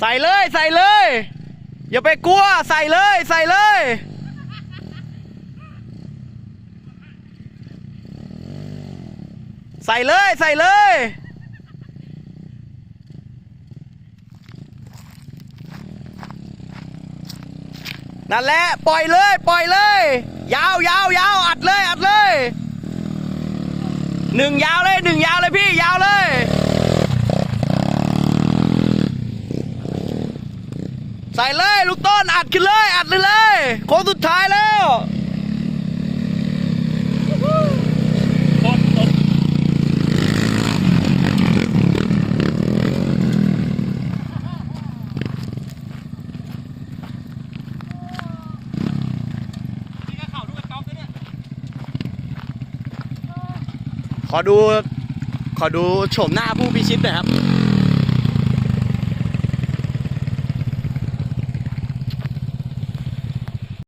ใส่เลยใส่เลย อย่าไปกลัวใส่เลยใส่เลยใส่เลยใส่เลยนั่นแหละปล่อยเลย ปล่อยเลย ยาวยาวยาวอัดเลยอัดเลยหนึ่งยาวเลยหนึ่งยาวเลยพี่ยาวเลย ใส่เลยลูกต้นอัดขึ้นเลย อัดเลยเลยโค้งสุดท้ายแล้วขอบด้วยเนี่ยขอดู ขอดูโฉมหน้าผู้พิชิตหน่อยครับ